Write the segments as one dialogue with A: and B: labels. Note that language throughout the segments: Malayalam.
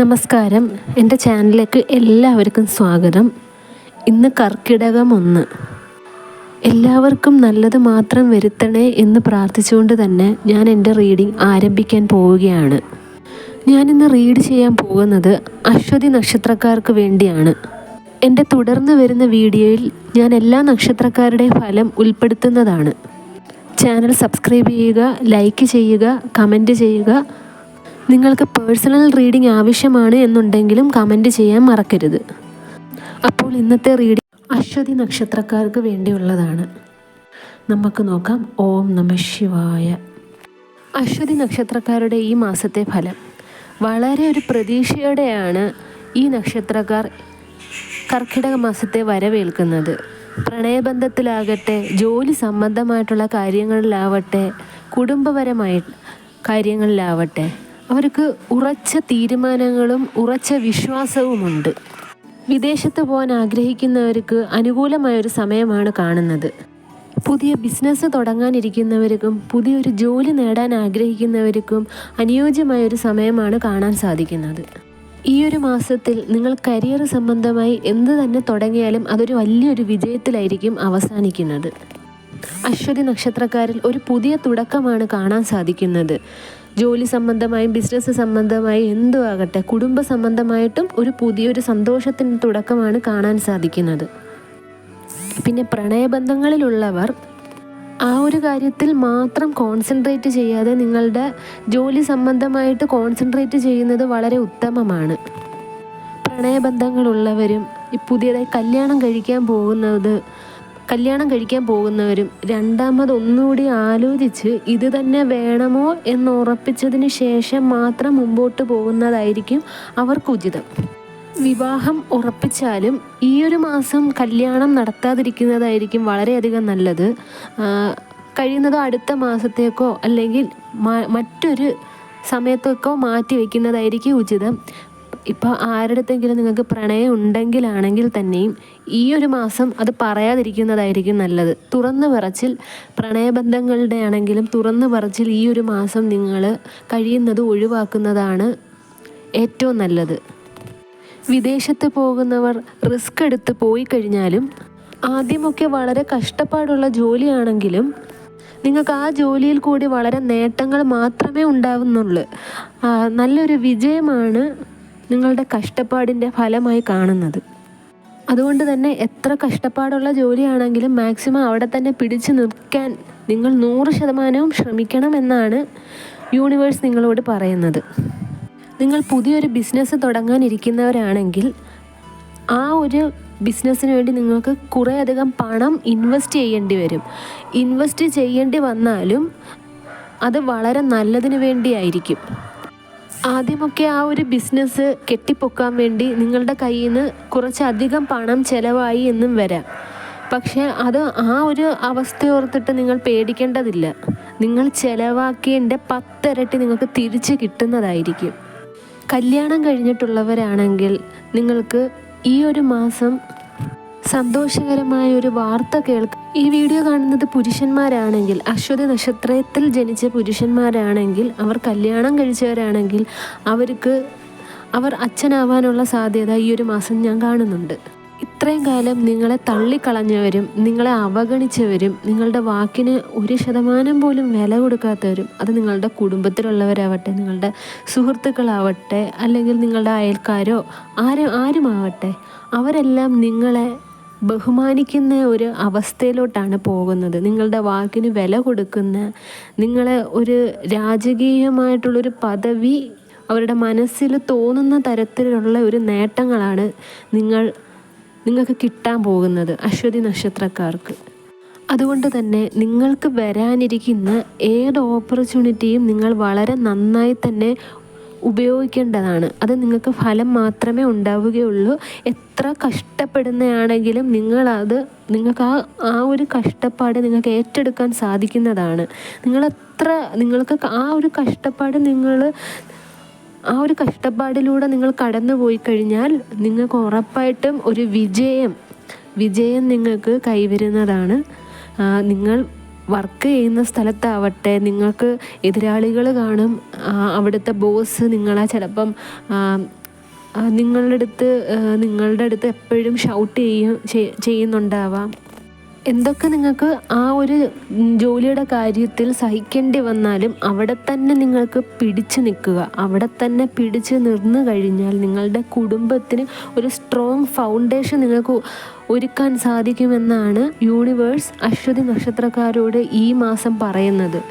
A: നമസ്കാരം. എന്റെ ചാനലിലേക്ക് എല്ലാവർക്കും സ്വാഗതം. ഇന്ന് കർക്കിടകം ഒന്ന് എല്ലാവർക്കും നല്ലത് മാത്രം വരുത്തണേ എന്ന് പ്രാർത്ഥിച്ചുകൊണ്ട് തന്നെ ഞാൻ എന്റെ റീഡിംഗ് ആരംഭിക്കാൻ പോവുകയാണ്. ഞാനിന്ന് റീഡ് ചെയ്യാൻ പോകുന്നത് അശ്വതി നക്ഷത്രക്കാർക്ക് വേണ്ടിയാണ്. എന്റെ തുടർന്ന് വരുന്ന വീഡിയോയിൽ ഞാൻ എല്ലാ നക്ഷത്രക്കാരുടെയും ഫലം ഉൾപ്പെടുത്തുന്നതാണ്. ചാനൽ സബ്സ്ക്രൈബ് ചെയ്യുക ലൈക്ക് ചെയ്യുക കമന്റ് ചെയ്യുക നിങ്ങൾക്ക് പേഴ്സണൽ റീഡിംഗ് ആവശ്യമാണ് എന്നുണ്ടെങ്കിലും കമന്റ് ചെയ്യാൻ മറക്കരുത്. അപ്പോൾ ഇന്നത്തെ റീഡിംഗ് അശ്വതി നക്ഷത്രക്കാർക്ക് വേണ്ടിയുള്ളതാണ്. നമുക്ക് നോക്കാം. ഓം നമ ശിവായ. അശ്വതി നക്ഷത്രക്കാരുടെ ഈ മാസത്തെ ഫലം. വളരെ ഒരു പ്രതീക്ഷയോടെയാണ് ഈ നക്ഷത്രക്കാർ കർക്കിടക മാസത്തെ വരവേൽക്കുന്നത്. പ്രണയബന്ധത്തിലാകട്ടെ ജോലി സംബന്ധമായിട്ടുള്ള കാര്യങ്ങളിലാവട്ടെ കുടുംബപരമായി കാര്യങ്ങളിലാവട്ടെ അവർക്ക് ഉറച്ച തീരുമാനങ്ങളും ഉറച്ച വിശ്വാസവുമുണ്ട്. വിദേശത്ത് പോകാൻ ആഗ്രഹിക്കുന്നവർക്ക് അനുകൂലമായ ഒരു സമയമാണ് കാണുന്നത്. പുതിയ ബിസിനസ് തുടങ്ങാനിരിക്കുന്നവർക്കും പുതിയൊരു ജോലി നേടാൻ ആഗ്രഹിക്കുന്നവർക്കും അനുയോജ്യമായ ഒരു സമയമാണ് കാണാൻ സാധിക്കുന്നത്. ഈ ഒരു മാസത്തിൽ നിങ്ങൾ കരിയർ സംബന്ധമായി എന്ത് തന്നെ തുടങ്ങിയാലും അതൊരു വലിയൊരു വിജയത്തിലായിരിക്കും അവസാനിക്കുന്നത്. അശ്വതി നക്ഷത്രക്കാരിൽ ഒരു പുതിയ തുടക്കമാണ് കാണാൻ സാധിക്കുന്നത്. ജോലി സംബന്ധമായും ബിസിനസ് സംബന്ധമായും എന്തും ആകട്ടെ കുടുംബ സംബന്ധമായിട്ടും ഒരു പുതിയൊരു സന്തോഷത്തിന്റെ തുടക്കമാണ് കാണാൻ സാധിക്കുന്നത്. പിന്നെ പ്രണയബന്ധങ്ങളിലുള്ളവർ ആ ഒരു കാര്യത്തിൽ മാത്രം കോൺസെൻട്രേറ്റ് ചെയ്യാതെ നിങ്ങളുടെ ജോലി സംബന്ധമായിട്ട് കോൺസെൻട്രേറ്റ് ചെയ്യുന്നത് വളരെ ഉത്തമമാണ്. പ്രണയബന്ധങ്ങളുള്ളവരും ഈ പുതിയതായി കല്യാണം കഴിക്കാൻ പോകുന്നത് കല്യാണം കഴിക്കാൻ പോകുന്നവരും രണ്ടാമത് ഒന്നുകൂടി ആലോചിച്ച് ഇത് തന്നെ വേണമോ എന്ന് ഉറപ്പിച്ചതിന് ശേഷം മാത്രം മുമ്പോട്ട് പോകുന്നതായിരിക്കും അവർക്ക് ഉചിതം വിവാഹം ഉറപ്പിച്ചാലും ഈ ഒരു മാസം കല്യാണം നടത്താതിരിക്കുന്നതായിരിക്കും വളരെയധികം നല്ലത്. കഴിയുന്നത് അടുത്ത മാസത്തേക്കോ അല്ലെങ്കിൽ മറ്റൊരു സമയത്തേക്കോ മാറ്റി വയ്ക്കുന്നതായിരിക്കും ഉചിതം. ഇപ്പോൾ ആരുടെത്തെങ്കിലും നിങ്ങൾക്ക് പ്രണയം ഉണ്ടെങ്കിലാണെങ്കിൽ തന്നെയും ഈ ഒരു മാസം അത് പറയാതിരിക്കുന്നതായിരിക്കും നല്ലത്. തുറന്നു പറച്ചിൽ പ്രണയബന്ധങ്ങളുടെ ആണെങ്കിലും തുറന്നു പറച്ചിൽ ഈ ഒരു മാസം നിങ്ങൾ കഴിയുന്നത് ഒഴിവാക്കുന്നതാണ് ഏറ്റവും നല്ലത്. വിദേശത്ത് പോകുന്നവർ റിസ്ക് എടുത്ത് പോയി കഴിഞ്ഞാലും ആദ്യമൊക്കെ വളരെ കഷ്ടപ്പാടുള്ള ജോലിയാണെങ്കിലും നിങ്ങൾക്ക് ആ ജോലിയിൽ കൂടി വളരെ നേട്ടങ്ങൾ മാത്രമേ ഉണ്ടാവുന്നുള്ളൂ. നല്ലൊരു വിജയമാണ് നിങ്ങളുടെ കഷ്ടപ്പാടിന്റെ ഫലമായി കാണുന്നത്. അതുകൊണ്ട് തന്നെ എത്ര കഷ്ടപ്പാടുള്ള ജോലിയാണെങ്കിലും മാക്സിമം അവിടെ തന്നെ പിടിച്ചു നിൽക്കാൻ നിങ്ങൾ നൂറ് ശതമാനവും ശ്രമിക്കണമെന്നാണ് യൂണിവേഴ്സ് നിങ്ങളോട് പറയുന്നത്. നിങ്ങൾ പുതിയൊരു ബിസിനസ് തുടങ്ങാനിരിക്കുന്നവരാണെങ്കിൽ ആ ഒരു ബിസിനസ്സിന് വേണ്ടി നിങ്ങൾക്ക് കുറേയധികം പണം ഇൻവെസ്റ്റ് ചെയ്യേണ്ടി വരും. ഇൻവെസ്റ്റ് ചെയ്യേണ്ടി വന്നാലും അത് വളരെ നല്ലതിന് വേണ്ടിയായിരിക്കും. ആദ്യമൊക്കെ ആ ഒരു ബിസിനസ് കെട്ടിപ്പൊക്കാൻ വേണ്ടി നിങ്ങളുടെ കയ്യിൽ നിന്ന് കുറച്ചധികം പണം ചിലവായി എന്നും വരാം. പക്ഷേ അത് ആ ഒരു അവസ്ഥ ഓർത്തിട്ട് നിങ്ങൾ പേടിക്കേണ്ടതില്ല. നിങ്ങൾ ചിലവാക്കിയതിന്റെ പത്തിരട്ടി നിങ്ങൾക്ക് തിരിച്ച് കിട്ടുന്നതായിരിക്കും. കല്യാണം കഴിഞ്ഞിട്ടുള്ളവരാണെങ്കിൽ നിങ്ങൾക്ക് ഈ ഒരു മാസം സന്തോഷകരമായ ഒരു വാർത്ത കേൾക്ക ഈ വീഡിയോ കാണുന്നത് പുരുഷന്മാരാണെങ്കിൽ അശ്വതി നക്ഷത്രത്തിൽ ജനിച്ച പുരുഷന്മാരാണെങ്കിൽ അവർ കല്യാണം കഴിച്ചവരാണെങ്കിൽ അവർക്ക് അവർ അച്ഛനാവാനുള്ള സാധ്യത ഈ ഒരു മാസം ഞാൻ കാണുന്നുണ്ട്. ഇത്രയും കാലം നിങ്ങളെ തള്ളിക്കളഞ്ഞവരും നിങ്ങളെ അവഗണിച്ചവരും നിങ്ങളുടെ വാക്കിന് ഒരു ശതമാനം പോലും വില കൊടുക്കാത്തവരും അത് നിങ്ങളുടെ കുടുംബത്തിലുള്ളവരാവട്ടെ നിങ്ങളുടെ സുഹൃത്തുക്കളാവട്ടെ അല്ലെങ്കിൽ നിങ്ങളുടെ അയൽക്കാരോ ആരും ആരുമാവട്ടെ അവരെല്ലാം നിങ്ങളെ ബഹുമാനിക്കുന്ന ഒരു അവസ്ഥയിലോട്ടാണ് പോകുന്നത്. നിങ്ങളുടെ വാക്കിന് വില കൊടുക്കുന്ന നിങ്ങളെ ഒരു രാജകീയമായിട്ടുള്ളൊരു പദവി അവരുടെ മനസ്സിൽ തോന്നുന്ന തരത്തിലുള്ള ഒരു നേട്ടങ്ങളാണ് നിങ്ങൾ നിങ്ങൾക്ക് കിട്ടാൻ പോകുന്നത് അശ്വതി നക്ഷത്രക്കാർക്ക്. അതുകൊണ്ട് തന്നെ നിങ്ങൾക്ക് വരാനിരിക്കുന്ന ഏത് ഓപ്പർച്യൂണിറ്റിയും നിങ്ങൾ വളരെ നന്നായി തന്നെ ഉപയോഗിക്കേണ്ടതാണ്. അത് നിങ്ങൾക്ക് ഫലം മാത്രമേ ഉണ്ടാവുകയുള്ളൂ. എത്ര കഷ്ടപ്പെടുന്നതാണെങ്കിലും നിങ്ങളത് നിങ്ങൾക്ക് ആ ആ ഒരു കഷ്ടപ്പാട് നിങ്ങൾക്ക് ഏറ്റെടുക്കാൻ സാധിക്കുന്നതാണ്. നിങ്ങളെത്ര നിങ്ങൾക്ക് ആ ഒരു കഷ്ടപ്പാട് നിങ്ങൾ ആ ഒരു കഷ്ടപ്പാടിലൂടെ നിങ്ങൾ കടന്നു പോയി കഴിഞ്ഞാൽ നിങ്ങൾക്ക് ഉറപ്പായിട്ടും ഒരു വിജയം വിജയം നിങ്ങൾക്ക് കൈവരുന്നതാണ്. നിങ്ങൾ വർക്ക് ചെയ്യുന്ന സ്ഥലത്താവട്ടെ നിങ്ങൾക്ക് എതിരാളികൾ കാണും. അവിടുത്തെ ബോസ് നിങ്ങളെ ചിലപ്പം നിങ്ങളുടെ അടുത്ത് നിങ്ങളുടെ അടുത്ത് എപ്പോഴും ഷൗട്ട് ചെയ്യും ചെയ്- ചെയ്യുന്നുണ്ടാവാം. എന്തൊക്കെ നിങ്ങൾക്ക് ആ ഒരു ജോലിയുടെ കാര്യത്തിൽ സഹിക്കേണ്ടി വന്നാലും അവിടെ തന്നെ നിങ്ങൾക്ക് പിടിച്ചു നിൽക്കുക. അവിടെ തന്നെ പിടിച്ച് നിന്ന് കഴിഞ്ഞാൽ നിങ്ങളുടെ കുടുംബത്തിന് ഒരു സ്ട്രോങ് ഫൗണ്ടേഷൻ നിങ്ങൾക്ക് ഒരുക്കാൻ സാധിക്കുമെന്നാണ് യൂണിവേഴ്സ് അശ്വതി നക്ഷത്രക്കാരോട് ഈ മാസം പറയുന്നത്.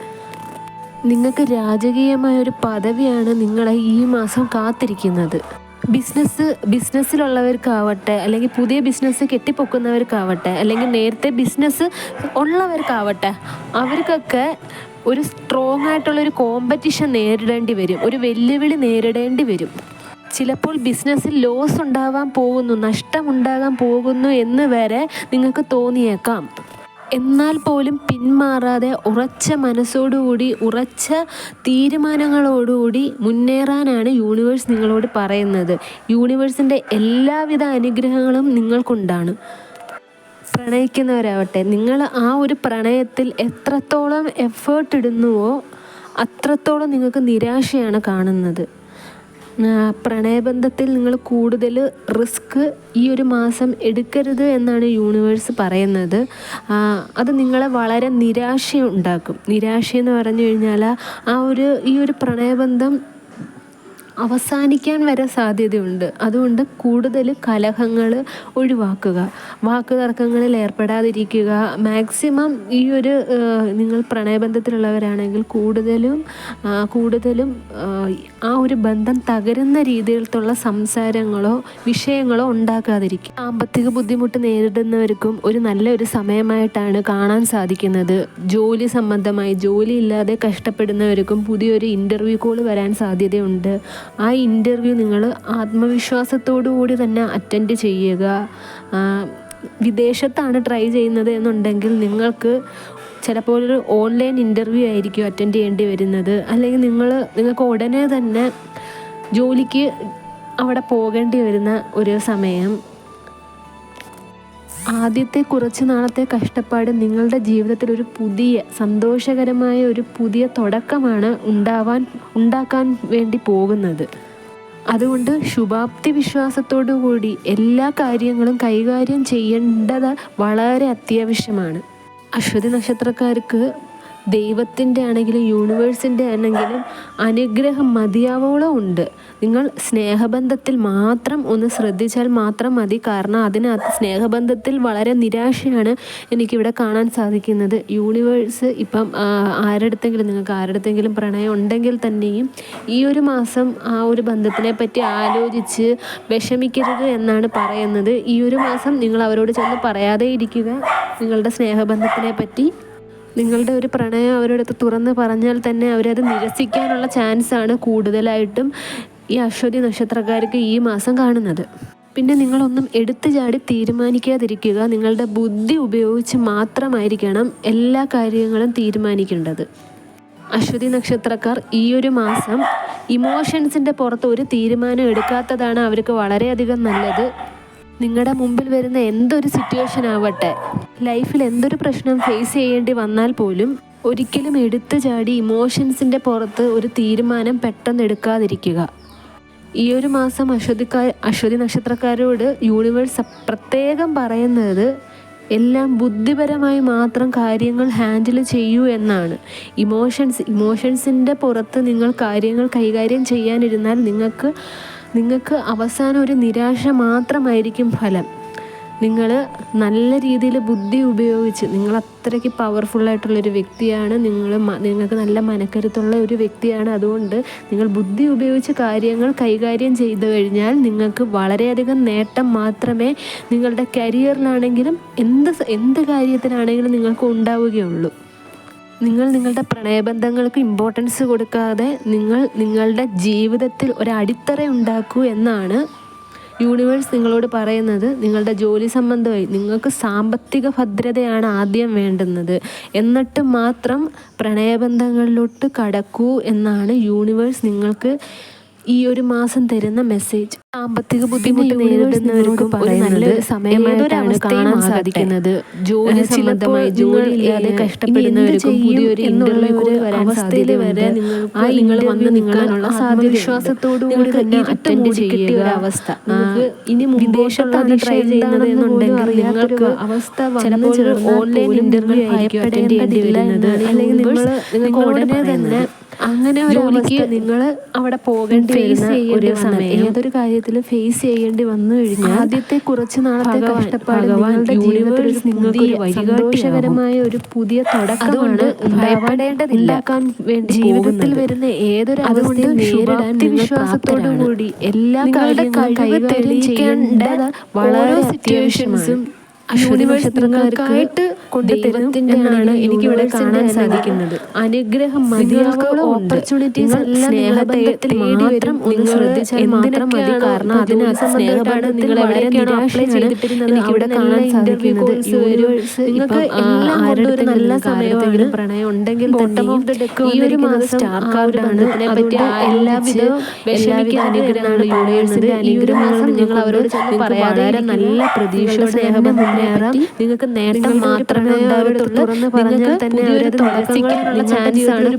A: നിങ്ങൾക്ക് രാജകീയമായ ഒരു പദവിയാണ് നിങ്ങളെ ഈ മാസം കാത്തിരിക്കുന്നത്. ബിസിനസ് ബിസിനസ്സിലുള്ളവർക്കാവട്ടെ അല്ലെങ്കിൽ പുതിയ ബിസിനസ് കെട്ടിപ്പൊക്കുന്നവർക്കാവട്ടെ അല്ലെങ്കിൽ നേരത്തെ ബിസിനസ് ഉള്ളവർക്കാവട്ടെ അവർക്കൊക്കെ ഒരു സ്ട്രോങ് ആയിട്ടുള്ള ഒരു കോമ്പറ്റീഷൻ നേരിടേണ്ടി വരും. ഒരു വെല്ലുവിളി നേരിടേണ്ടി വരും. ചിലപ്പോൾ ബിസിനസ്സിൽ ലോസ് ഉണ്ടാവാൻ പോകുന്നു നഷ്ടമുണ്ടാകാൻ പോകുന്നു എന്ന് വരെ നിങ്ങൾക്ക് തോന്നിയേക്കാം. എന്നാൽ പോലും പിന്മാറാതെ ഉറച്ച മനസ്സോടുകൂടി ഉറച്ച തീരുമാനങ്ങളോടുകൂടി മുന്നേറാനാണ് യൂണിവേഴ്സ് നിങ്ങളോട് പറയുന്നത്. യൂണിവേഴ്സിന്റെ എല്ലാവിധ അനുഗ്രഹങ്ങളും നിങ്ങൾക്കുണ്ടാണ്. പ്രണയിക്കുന്നവരാവട്ടെ നിങ്ങൾ ആ ഒരു പ്രണയത്തിൽ എത്രത്തോളം എഫേർട്ട് ഇടുന്നുവോ അത്രത്തോളം നിങ്ങൾക്ക് നിരാശയാണ് കാണുന്നത്. പ്രണയബന്ധത്തിൽ നിങ്ങൾ കൂടുതൽ റിസ്ക് ഈ ഒരു മാസം എടുക്കരുത് എന്നാണ് യൂണിവേഴ്സ് പറയുന്നത്. അത് നിങ്ങളെ വളരെ നിരാശ ഉണ്ടാക്കും നിരാശ എന്ന് പറഞ്ഞു കഴിഞ്ഞാൽ ആ ഒരു ഈ ഒരു പ്രണയബന്ധം അവസാനിക്കാൻ വരെ സാധ്യതയുണ്ട്. അതുകൊണ്ട് കൂടുതൽ കലഹങ്ങൾ ഒഴിവാക്കുക. വാക്ക് തർക്കങ്ങളിൽ ഏർപ്പെടാതിരിക്കുക. മാക്സിമം ഈ ഒരു നിങ്ങൾ പ്രണയബന്ധത്തിലുള്ളവരാണെങ്കിൽ കൂടുതലും കൂടുതലും ആ, ആ ഒരു ബന്ധം തകരുന്ന രീതിയിലുള്ള സംസാരങ്ങളോ വിഷയങ്ങളോ ഉണ്ടാക്കാതിരിക്കുക. സാമ്പത്തിക ബുദ്ധിമുട്ട് നേരിടുന്നവർക്കും ഒരു നല്ലൊരു സമയമായിട്ടാണ് കാണാൻ സാധിക്കുന്നത്. ജോലി സംബന്ധമായി ജോലി ഇല്ലാതെ കഷ്ടപ്പെടുന്നവർക്കും പുതിയൊരു ഇന്റർവ്യൂ കോൾ വരാൻ സാധ്യതയുണ്ട്. ആ ഇന്റർവ്യൂ നിങ്ങൾ ആത്മവിശ്വാസത്തോടു കൂടി തന്നെ അറ്റൻഡ് ചെയ്യുക. വിദേശത്താണ് ട്രൈ ചെയ്യുന്നത് എന്നുണ്ടെങ്കിൽ നിങ്ങൾക്ക് ചിലപ്പോൾ ഒരു ഓൺലൈൻ ഇന്റർവ്യൂ ആയിരിക്കും അറ്റൻഡ് ചെയ്യേണ്ടി വരുന്നത്. അല്ലെങ്കിൽ നിങ്ങൾ നിങ്ങൾക്ക് ഉടനെ തന്നെ ജോലിക്ക് അവിടെ പോകേണ്ടി വരുന്ന ഒരു സമയം. ആദ്യത്തെ കുറച്ച് നാളത്തെ കഷ്ടപ്പാട് നിങ്ങളുടെ ജീവിതത്തിൽ ഒരു പുതിയ സന്തോഷകരമായ ഒരു പുതിയ തുടക്കമാണ് ഉണ്ടാവാൻ ഉണ്ടാക്കാൻ വേണ്ടി പോകുന്നത്. അതുകൊണ്ട് ശുഭാപ്തി വിശ്വാസത്തോടു കൂടി എല്ലാ കാര്യങ്ങളും കൈകാര്യം ചെയ്യേണ്ടത് വളരെ അത്യാവശ്യമാണ്. അശ്വതി നക്ഷത്രക്കാർക്ക് ദൈവത്തിന്റെ ആണെങ്കിലും യൂണിവേഴ്സിന്റെ ആണെങ്കിലും അനുഗ്രഹം മതിയാവോളം ഉണ്ട്. നിങ്ങൾ സ്നേഹബന്ധത്തിൽ മാത്രം ഒന്ന് ശ്രദ്ധിച്ചാൽ മാത്രം മതി. കാരണം അതിനകത്ത് സ്നേഹബന്ധത്തിൽ വളരെ നിരാശയാണ് എനിക്കിവിടെ കാണാൻ സാധിക്കുന്നത്. യൂണിവേഴ്സ് ഇപ്പം ആരടുത്തെങ്കിലും നിങ്ങൾക്ക് ആരുടെടുത്തെങ്കിലും പ്രണയം ഉണ്ടെങ്കിൽ തന്നെയും ഈ ഒരു മാസം ആ ഒരു ബന്ധത്തിനെ പറ്റി ആലോചിച്ച് വിഷമിക്കരുത് എന്നാണ് പറയുന്നത്. ഈ ഒരു മാസം നിങ്ങൾ അവരോട് ചെന്ന് പറയാതെ ഇരിക്കുക. നിങ്ങളുടെ സ്നേഹബന്ധത്തിനെ പറ്റി നിങ്ങളുടെ ഒരു പ്രണയം അവരുടെ അടുത്ത് തുറന്ന് പറഞ്ഞാൽ തന്നെ അവരത് നിരസിക്കാനുള്ള ചാൻസാണ് കൂടുതലായിട്ടും ഈ അശ്വതി നക്ഷത്രക്കാർക്ക് ഈ മാസം കാണുന്നത്. പിന്നെ നിങ്ങളൊന്നും എടുത്തു ചാടി തീരുമാനിക്കാതിരിക്കുക. നിങ്ങളുടെ ബുദ്ധി ഉപയോഗിച്ച് മാത്രമായിരിക്കണം എല്ലാ കാര്യങ്ങളും തീരുമാനിക്കേണ്ടത്. അശ്വതി നക്ഷത്രക്കാർ ഈ ഒരു മാസം ഇമോഷൻസിന്റെ പുറത്ത് ഒരു തീരുമാനം എടുക്കാത്തതാണ് അവർക്ക് വളരെയധികം നല്ലത്. നിങ്ങളുടെ മുമ്പിൽ വരുന്ന എന്തൊരു സിറ്റുവേഷൻ ആവട്ടെ ലൈഫിൽ എന്തൊരു പ്രശ്നം ഫേസ് ചെയ്യേണ്ടി വന്നാൽ പോലും ഒരിക്കലും എടുത്തു ചാടി ഇമോഷൻസിന്റെ പുറത്ത് ഒരു തീരുമാനം പെട്ടെന്ന് എടുക്കാതിരിക്കുക. ഈ ഒരു മാസം അശ്വതിക്കാർ അശ്വതി നക്ഷത്രക്കാരോട് യൂണിവേഴ്സ് പ്രത്യേകം പറയുന്നത് എല്ലാം ബുദ്ധിപരമായി മാത്രം കാര്യങ്ങൾ ഹാൻഡിൽ ചെയ്യൂ എന്നാണ്. ഇമോഷൻസ് ഇമോഷൻസിന്റെ പുറത്ത് നിങ്ങൾ കാര്യങ്ങൾ കൈകാര്യം ചെയ്യാനിരുന്നാൽ നിങ്ങൾക്ക് നിങ്ങൾക്ക് അവസാനം ഒരു നിരാശ മാത്രമായിരിക്കും ഫലം. നിങ്ങൾ നല്ല രീതിയിൽ ബുദ്ധി ഉപയോഗിച്ച് നിങ്ങൾ അത്രയ്ക്ക് പവർഫുള്ളായിട്ടുള്ളൊരു വ്യക്തിയാണ് നിങ്ങൾ നിങ്ങൾക്ക് നല്ല മനക്കരുത്തുള്ള ഒരു വ്യക്തിയാണ്. അതുകൊണ്ട് നിങ്ങൾ ബുദ്ധി ഉപയോഗിച്ച് കാര്യങ്ങൾ കൈകാര്യം ചെയ്തു കഴിഞ്ഞാൽ നിങ്ങൾക്ക് വളരെയധികം നേട്ടം മാത്രമേ നിങ്ങളുടെ കരിയറിലാണെങ്കിലും എന്ത് എന്ത് കാര്യത്തിനാണെങ്കിലും നിങ്ങൾക്ക് ഉണ്ടാവുകയുള്ളൂ. നിങ്ങൾ നിങ്ങളുടെ പ്രണയബന്ധങ്ങൾക്ക് ഇമ്പോർട്ടൻസ് കൊടുക്കാതെ നിങ്ങൾ നിങ്ങളുടെ ജീവിതത്തിൽ ഒരു അടിത്തറ ഉണ്ടാക്കൂ എന്നാണ് യൂണിവേഴ്സ് നിങ്ങളോട് പറയുന്നത്. നിങ്ങളുടെ ജോലി സംബന്ധമായി നിങ്ങൾക്ക് സാമ്പത്തിക ഭദ്രതയാണ് ആദ്യം വേണ്ടുന്നത്. എന്നിട്ട് മാത്രം പ്രണയബന്ധങ്ങളിലോട്ട് കടക്കൂ എന്നാണ് യൂണിവേഴ്സ് നിങ്ങൾക്ക് ഈ ഒരു മാസം തരുന്ന മെസ്സേജ്. സാമ്പത്തിക ബുദ്ധിമുട്ട് നേരിടുന്നവർക്കും ഒരു നല്ലൊരു സമയമായിട്ടാണ് കാണാൻ സാധിക്കുന്നത്. ജോലി സംബന്ധമായി ജോലി ഇല്ലാതെ കഷ്ടപ്പെടുന്നവർക്കും പുതിയൊരു ഇന്റർവ്യൂ വരാൻ സാധ്യതയുണ്ട്. ആ നിങ്ങൾ വന്ന് നിൽക്കാനുള്ള കൂടി തന്നെ അറ്റൻഡ് ചെയ്യുക ഒരു അവസ്ഥ. ഇനി വിദേശത്താണ് ട്രൈ ചെയ്യുന്നത് എന്നുണ്ടെങ്കിൽ നിങ്ങൾക്ക് അവസ്ഥ ചിലപ്പോൾ ഓൺലൈൻ ഇന്റർവ്യൂ ആയിരിക്കും അറ്റൻഡ് ചെയ്യേണ്ടി വരുന്നത്. അല്ലെങ്കിൽ നിങ്ങൾ നിങ്ങൾക്ക് ഉടനെ തന്നെ അങ്ങനെ അവസ്ഥ നിങ്ങൾ അവിടെ പോകേണ്ടി ഫേസ് ഒരു സമയം. ഏതൊരു കാര്യത്തിലും ഫേസ് ചെയ്യേണ്ടി വന്നു കഴിഞ്ഞാൽ ആദ്യത്തെ കുറച്ച് നാളത്തെ കഷ്ടപ്പാട് നിങ്ങളുടെ ജീവിതത്തിൽ നിങ്ങൾക്ക് ഒരു സന്തോഷകരമായ ഒരു പുതിയ തുടക്കമാണ് ഭയപ്പെടേണ്ടതില്ലാക്കാൻ വേണ്ടി ജീവിതത്തിൽ വരുന്ന ഏതൊരു അവസ്ഥയും നേരിടാൻ വിശ്വാസത്തോടു കൂടി എല്ലാ കാര്യങ്ങളും കൈകാര്യം ചെയ്യേണ്ടത് വളരെ സിറ്റുവേഷൻസും യൂണിവേഴ്സിറ്റികൾക്കായിട്ട് കൊണ്ടുതരുന്നതിനാണ് എനിക്കിവിടെ കാണാൻ സാധിക്കുന്നത്. അനുഗ്രഹം മതിയാളോളം ഓപ്പർച്യൂണിറ്റീസ് സ്നേഹബന്ധത്തിൽ മാത്രം ഒന്ന് ശ്രദ്ധിച്ചാൽ മാത്രം മതി. കാരണം അതിന് സ്നേഹബന്ധം നിങ്ങൾ എവിടെയൊക്കെയാണ് അപ്ലൈ ചെയ്തിട്ടിരുന്നത് ഇവിടെ കാണാൻ സാധിക്കുന്നത് യൂണിവേഴ്സ് നിങ്ങൾക്ക് എല്ലാം ഒരു നല്ല സമയമാണ്. പ്രണയം ഉണ്ടെങ്കിൽ ഈ ഒരു മാസം സ്റ്റാർ കാർഡാണ് അതിനെപ്പറ്റി എല്ലാവിധ എല്ലാവിധ അനുഗ്രഹമാണ് യൂണിവേഴ്സിന്റെ അനുഗ്രഹമാണ് നിങ്ങൾ അവരോട് പറയാതെ നല്ല പ്രതീക്ഷ സ്നേഹം മുന്നേറാം നിങ്ങൾക്ക് നേട്ടം മാത്രമേ ഉണ്ടാവത്തുള്ളൂ നിങ്ങൾക്ക് തന്നെ അവരത്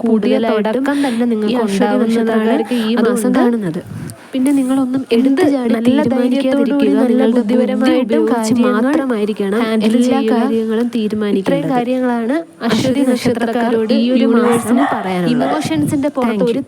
A: കൂടുതലായിട്ടും തന്നെ നിങ്ങൾക്ക് ഉണ്ടാവുന്നതാണ് ഈ മാസം കാണുന്നത് പിന്നെ നിങ്ങളൊന്നും എടുത്ത് നല്ല ധൈര്യത്തോടുകൂടി നല്ല ബുദ്ധിപരമായിട്ടും മാത്രമായിരിക്കണം എല്ലാ കാര്യങ്ങളും തീരുമാനിക്കുക കാര്യങ്ങളാണ് അശ്വതി നക്ഷത്രക്കാരോട് ഈ ഒരു മാസം പറയാൻ ഇമോഷൻസിന്റെ പുറത്ത് ഒരു